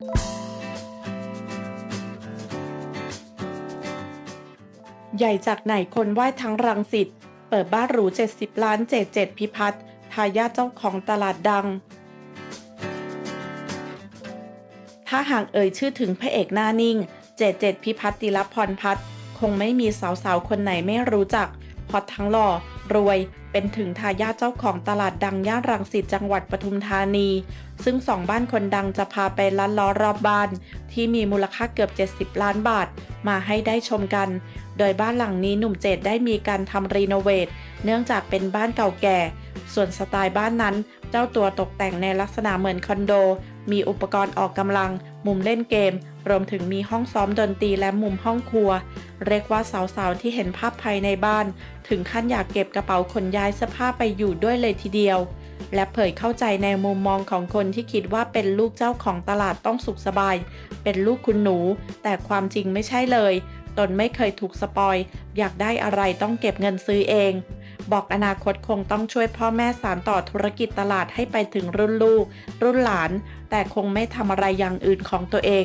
ใหญ่จากไหนคนไหว้ทั้งรังสิต เปิดบ้านหรู 70 ล้านเจดเจ็ดพิพัฒน์ทายาทเจ้าของตลาดดัง ถ้าหากเอ่ยชื่อถึงพระเอกหน้านิ่งเจดเจ็ดพิพัฒน์ติลพรพัฒน์คงไม่มีสาวๆ คนไหนไม่รู้จัก เพราะทั้งหล่อ รวย เป็นถึงทายาทเจ้าของตลาดดังย่านรังสิตจังหวัดปทุมธานี ซึ่งสองบ้านคนดังจะพาไปลัดล้อรอบบ้าน ที่มีมูลค่าเกือบ 70 ล้านบาท มาให้ได้ชมกัน โดยบ้านหลังนี้หนุ่มเจดได้มีการทำรีโนเวทเนื่องจากเป็นบ้านเก่าแก่ ส่วนสไตล์บ้านนั้น เจ้าตัวตกแต่งในลักษณะเหมือนคอนโด มีอุปกรณ์ออกกำลัง มุมเล่นเกม รวมถึงมีห้องซ้อมดนตรีและมุมห้องครัว เรียกว่าสาวๆที่เห็นภาพภายในบ้าน ถึงขั้นอยากเก็บกระเป๋าขนย้ายเสื้อผ้าไปอยู่ด้วยเลยทีเดียว และเผยเข้าใจในมุมมองของคนที่คิดว่าเป็นลูกเจ้าของตลาดต้องสุขสบาย เป็นลูกคุณหนู แต่ความจริงไม่ใช่เลย ตนไม่เคยถูกสปอย อยากได้อะไรต้องเก็บเงินซื้อเอง บอกอนาคตคงต้องช่วยพ่อแม่สานต่อธุรกิจตลาดให้ไปถึงรุ่นลูก รุ่นหลาน แต่คงไม่ทำอะไรอย่างอื่นของตัวเอง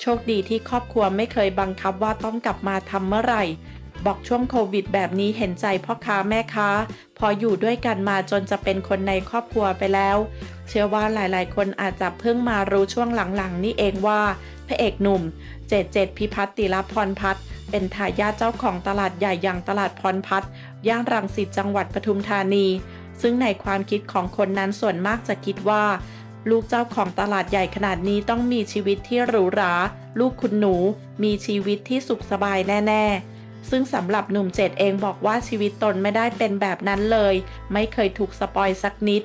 โชคดีที่ครอบครัวไม่เคยบังคับว่าต้องกลับมาทำเมื่อไหร่ บอกช่วงโควิดแบบนี้เห็นใจพ่อค้าแม่ค้า พออยู่ด้วยกันมาจนจะเป็นคนในครอบครัวไปแล้ว เชื่อว่าหลายๆ คนอาจจะเพิ่งมารู้ช่วงหลังๆ นี่เองว่าพระเอกหนุ่ม เจดเจดพิพัฒน์ติลพรพัฒน์ เป็นทายาทเจ้าของตลาดใหญ่อย่างตลาดพรพัฒน์ย่านรังสิตจังหวัดปทุมธานี ซึ่งในความคิดของคนนั้นส่วนมากจะคิดว่า ลูกเจ้าของตลาดใหญ่ขนาดนี้ต้องมีชีวิตที่หรูหรา ลูกคุณหนู มีชีวิตที่สุขสบายแน่ ๆซึ่งสำหรับหนุ่มเจดเองบอกว่าชีวิตตนไม่ได้เป็นแบบนั้นเลย ไม่เคยถูกสปอยสักนิด